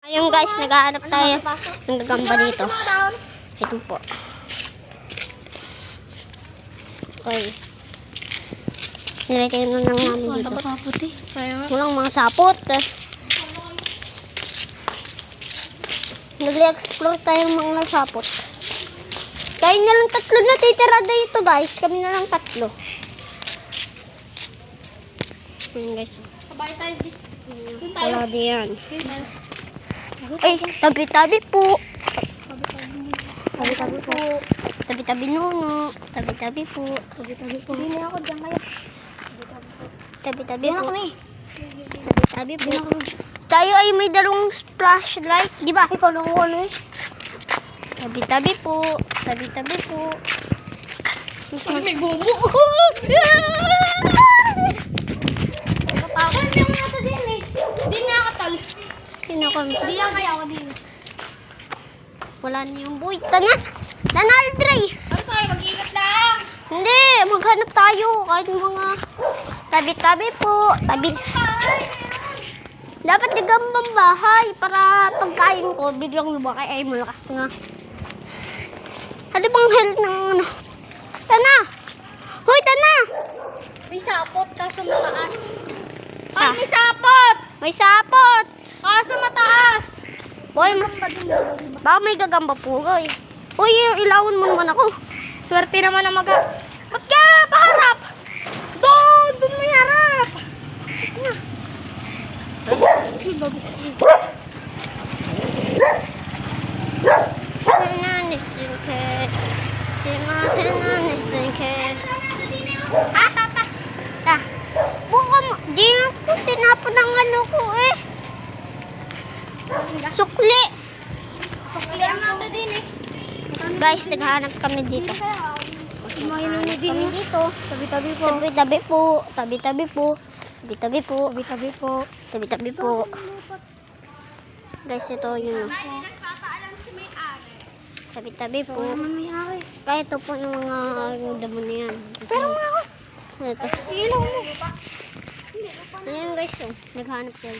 Ayun guys, naghahanap tayo ng gagamba dito. Ito po. Okay. Nilagay na lang namin dito. Walang mga sapot. Nag-explore tayo ng mga sapot. Kayo na lang tatlo na titira dito guys. Kami na lang tatlo. Ayun guys. Sabay tayo tayo. Wala din yan. Ay, tabi-tabi po. Tabi-tabi po. Tabi-tabi nuno. Tabi-tabi po. Tabi-tabi po. Hindi na ako dyan kayo. Tabi-tabi po. eh. Tabi-tabi po. Tayo ay may dalawang flashlight, di ba? Ikaw na ko eh. Tabi-tabi po. Tabi-tabi po. Mag- may gumo. Kapag hindi mo nasa din eh. Hindi na ako tal. Ko? Hindi yan kaya ako din. Wala na yung boy. Tana! Tana, Aldre! Ano tayo? Mag-iingat lang. Hindi! Maghanap tayo. Kahit mga tabi-tabi po. Tabi... Dapat nagambang bahay para pagkain ko, biglang lumaki ay malakas na. Ano bang health ng ano? Tana! Hoy, Tana! May sapot kaso mataas. Sa- Ay, may sapot! May sapot! Kaso mataas. Boy, ma- baka may gagamba po, guys. Uy, ilawan mo naman ako. Swerte naman ang maga. Ba't ka? Paharap! Doon! Doon may harap! Sinanisinke. Sima sinanisinke. Ah, tata. Ta. Buka mo. Di ako tinapon ang ano ko eh. Sukli. Sukli ang mga din eh. Guys, naghahanap kami dito. Kumain din Kami dito. Tabi-tabi po. Tabi-tabi po. Tabi-tabi po. Tabi-tabi po. Tabi-tabi po. Tabi-tabi po. Guys, ito ari. tabi-tabi po. Kaya ito po yung mga yung damo na yan. Pero nga ako. Ito. Ilaw mo. Ayan guys, oh. naghanap siya.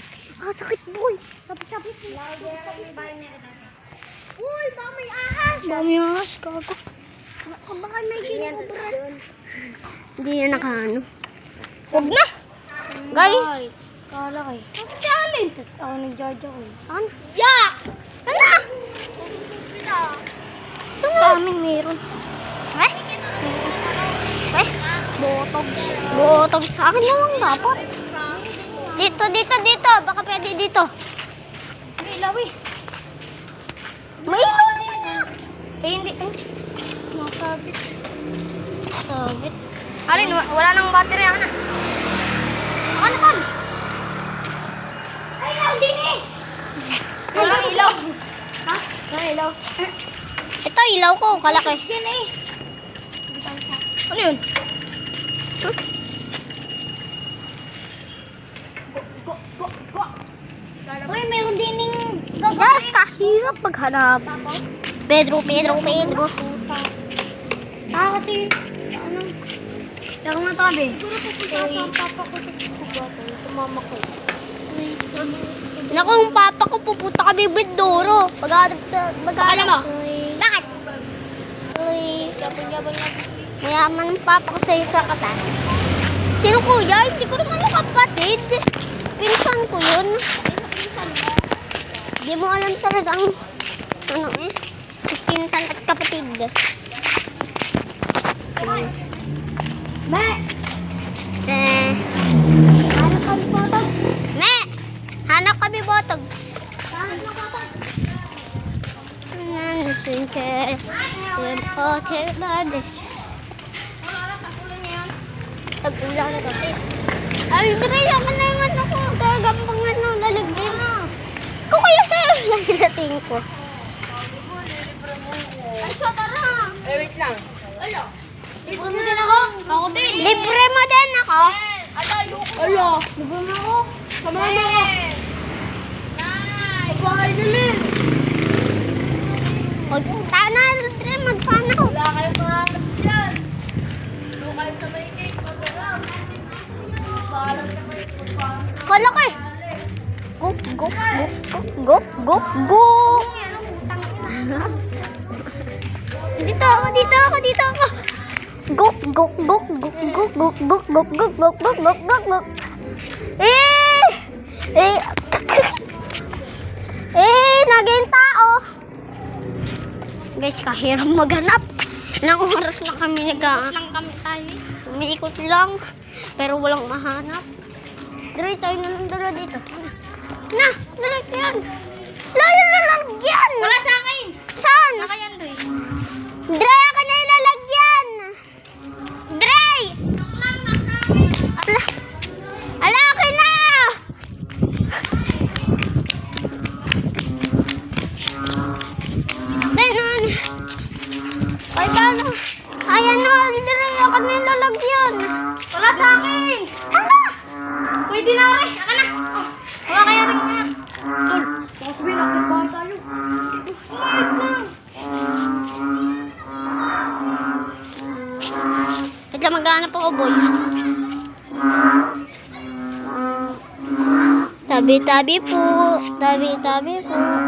Ah, sakit boy. Tabi-tabi po. Uy, baka may ahas. Baka may ahas, kago. Baka may kinukuburan. Hindi yan nakaano. Huwag na! Guys! Kala kay. Tapos si Alin. Tapos ako nagjaja ko eh. Ano? Yak! Ano? Sa amin meron. Eh? Eh? Botog. Botog. Sa akin na lang dapat. Dito, dito, dito. Baka pwede dito. Ilaw eh. May ilaw na. Eh, hindi. Eh. Masabit. Sabit. Alin, wa- wala nang battery na. Ano kan? Ay, ilaw din eh. Walang ilaw. Ha? Walang ilaw. Ito, ilaw ko. Kalaki. Din eh. Ano yun? Hmm? Go, go, go. Uy, meron din yung Yes, kahirap maghanap. Pedro, Pedro, Pedro. Ah, kasi, ano? Laro nga tabi. Siguro pupunta ang papa ko sa mama ko. Naku, ang papa ko pupunta kami with Doro. Maghanap ka, maghanap. mo? Bakit? Uy, Yabang-yabang na. mayaman ang papa ko sa isa kata. Sino kuya? Hindi ko naman kapatid. Pinsan ko yun. Hindi mo alam talaga ang ano eh. Pinsan at kapatid. Ba! Eh, Hanap kami potog. me! Hanap kami botogs. Hanap na potog. Nanasin ka. Simpo, tirades. Wala na, tagulan na kasi. Aldre, ako na yung ano ko. Gagambang ano, lalagyan mo. Kung kaya lang ilating ko. Ay, so tara! Eh, wait lang. Alo. Libre mo din ako. Ako din. Libre mo din ako. Ala, ayoko. Ala, libre mo ako. Sama mo ako. Nice. Bahay namin. Magpunta na, Aldre, magpana ko. Wala kayong pangarap dyan. Doon kayo sa may cake, mag-alam. Paalam na kayo, magpaalam. Kala ko eh. Guk, guk, guk, guk, guk, guk. Dito ako, dito ako, dito ako. Guk, guk, guk, guk, guk, guk, guk, guk, guk, guk, guk, guk, guk. Eh! Eh! Eh, naging tao. Guys, kahirap maghanap. Ilang oras na kami nag Lang kami tayo. Umiikot lang. Pero walang mahanap. Dre, tayo na lang dala dito. Na, nalagyan. Lalo nalagyan. Wala sa akin. Saan? Saka yan, Dre. Dre, tayo? Wait lang, maghanap ako, boy. Tabi-tabi po. Tabi-tabi po.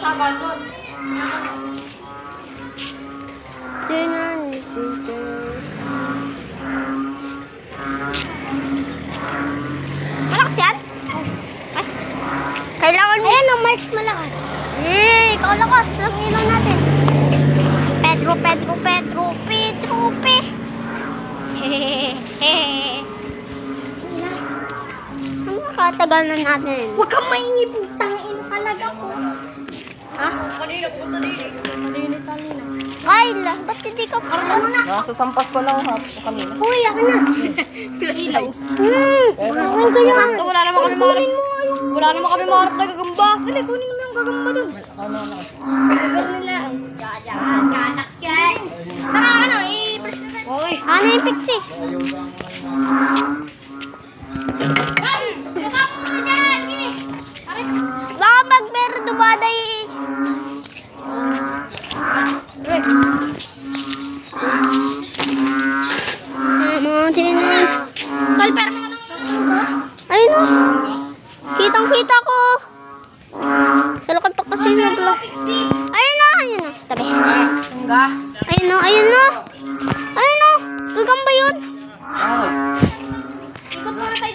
Sa balon. Tinan, singke. Malakas yan? Ay. Kailangan mo. Ayan, ang mas malakas. Eh, ikaw lakas. Natin. Pedro, Pedro, Pedro, Pedro, Pe. Hehehehe. Ang nakatagal na natin. Huwag kang maingi Kanina. Kyle, ba't hindi ka pa? Ano na? Nasa sampas pa lang ha, kanina. Uy, ako na. Ilaw. Hmm, awan ko yan. Wala naman kami maharap. Wala naman kami maharap na gagamba. Dali, kunin mo yung gagamba dun. Ano na? Gagamba nila. Jalak yan. Tara, ano, i-press na. Okay. Ano yung pixie? Gan! Baba mo na dyan! Pare. Baka pag meron dumaday. Mga sino na yan? Tol, pero mga Ayun o. Kitang kita ko. Sa lakad pa kasi yun. Ayun na. Ayun na. Tabi. Ayun na. Ayun na. Ayun na. Gagamba yun.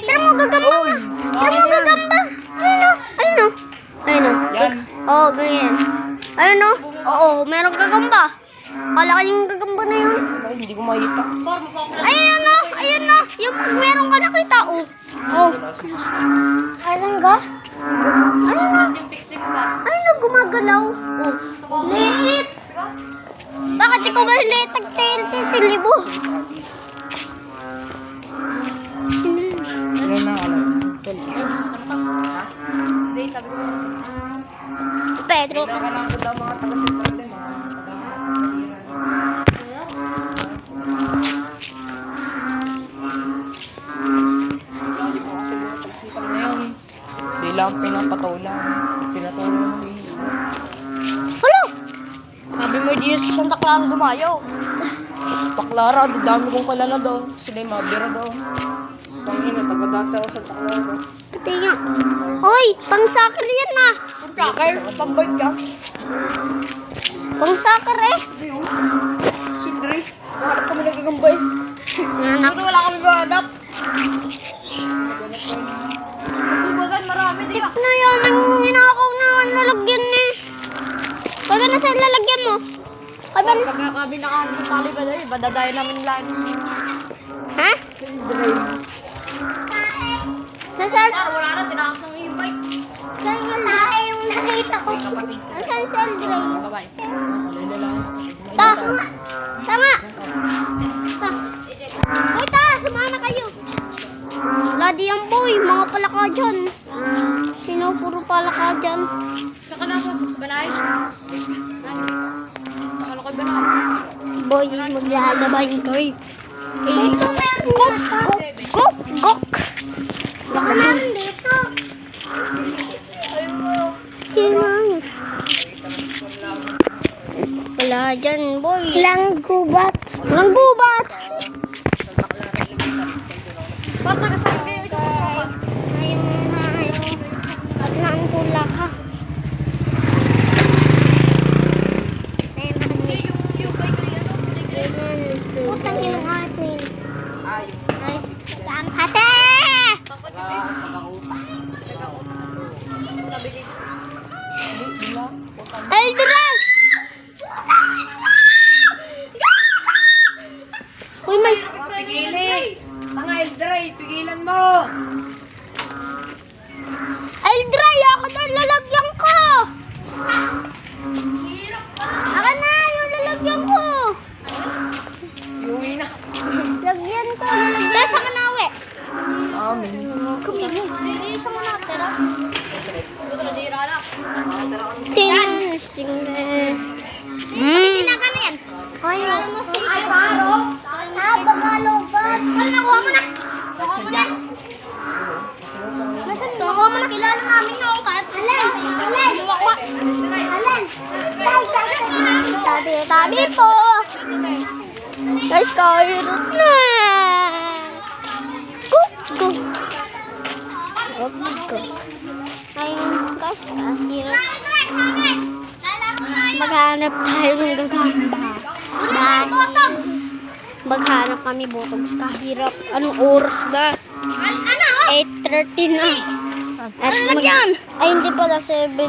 Pero mo gagamba nga. Pero mo gagamba. Ayun na. Ayun na. Ayun na. Oh, ganyan. Ayun o. Oo, meron gagamba. Kala ko yung gagamba na yun. Ay, hindi ko makita. Ayun o, ayun o. Yung pag meron ka nakita, oh. Oh. Asan ka? Ayun o. Yung victim ka. Ayun o, gumagalaw. Oh. Liit. Bakit ikaw ba liit? Nagtitilibo. Ano na, ano? Sabi ko. Pedro. Sabi mo, di sa Santa Clara dumayo. Taklara, di dami kong kalala daw. Sila yung mabira daw. Tangina, taga-dati ako sa Taklara. Pati nga. Uy, pang soccer yan na. Tracker, pambay ka. Pang soccer eh. Siyempre, kaharap kami nagagambay. Buto wala kami mahanap. Bubagan, marami, di ba? Na yan, ang Wala na saan lalagyan mo. Ay, ba? Pag nakabi na kami tali pa dali, badadayo namin lang. Ha? Saan saan? Ah, wala na, tinakas ng e-bike. Saan wala? Ay, yung nakita ko. Saan saan, Dre? Bye-bye. Ta! Tama! Ta! Boy, ta! Sumama kayo! Ladi yan, boy. Mga palaka dyan pala ka dyan. Saka na ako sa balay. Akala ko balay. Boy, maglalaban ko eh. Eh, gok, gok, gok, gok. Baka meron dito. Tinayos. Wala dyan, boy. Lang gubat. Lang gubat. Ba't nagasabi kayo ito? Ayun na, ayun. At nang tulak ha. Ayun, Ganyan, so- Utang inuhat na yun. Ayun. Nice. Ang ate! Eldra! Uy, may... Pigilin! Mga Eldray, pigilan mo! Eldra, ako na lalagyan ko! Ako na, yung lalagyan ko! Iuwi na. Lagyan ko, lalagyan. Dahil sa kanawe. Amin. Kumino. Hindi sa mga tira. Ito na dira na. Tin. Single. Hmm. Tinaga na yan. Ay, mo si... Ay, paro. Ah, bagalo ba? Wala, nakuha mo na. Nakuha mo na. Nakuha mo na. Kilala namin yung kahit. Alin. Alin. Alin. Tay, tay, tay. Tabi, tabi po. Guys, kahirap na. Cook, cook. Cook, cook. Guys, kahirap. Maghanap tayo ng gagamba. Dahil maghanap kami botox kahirap. Anong oras na? Ano? 8.30 na. At mag- Ay, hindi pala 7.